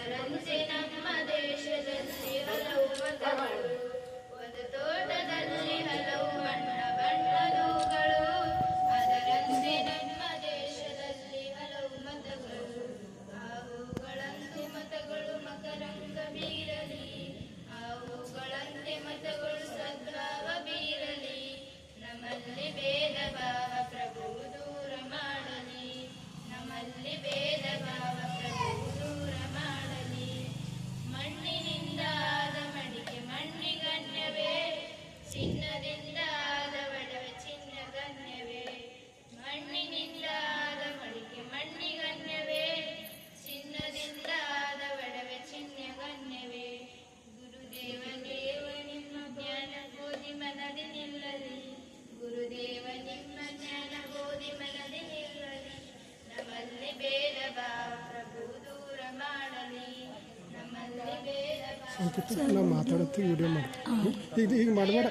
ಹಲವು ಭಾವ ನಾವು ಮಾತಾಡುತ್ತೀವಿ ವಿಡಿಯೋ ಮಾಡ್ತೀವಿ ಈಗ ಈಗ ಮಾಡಬೇಡ.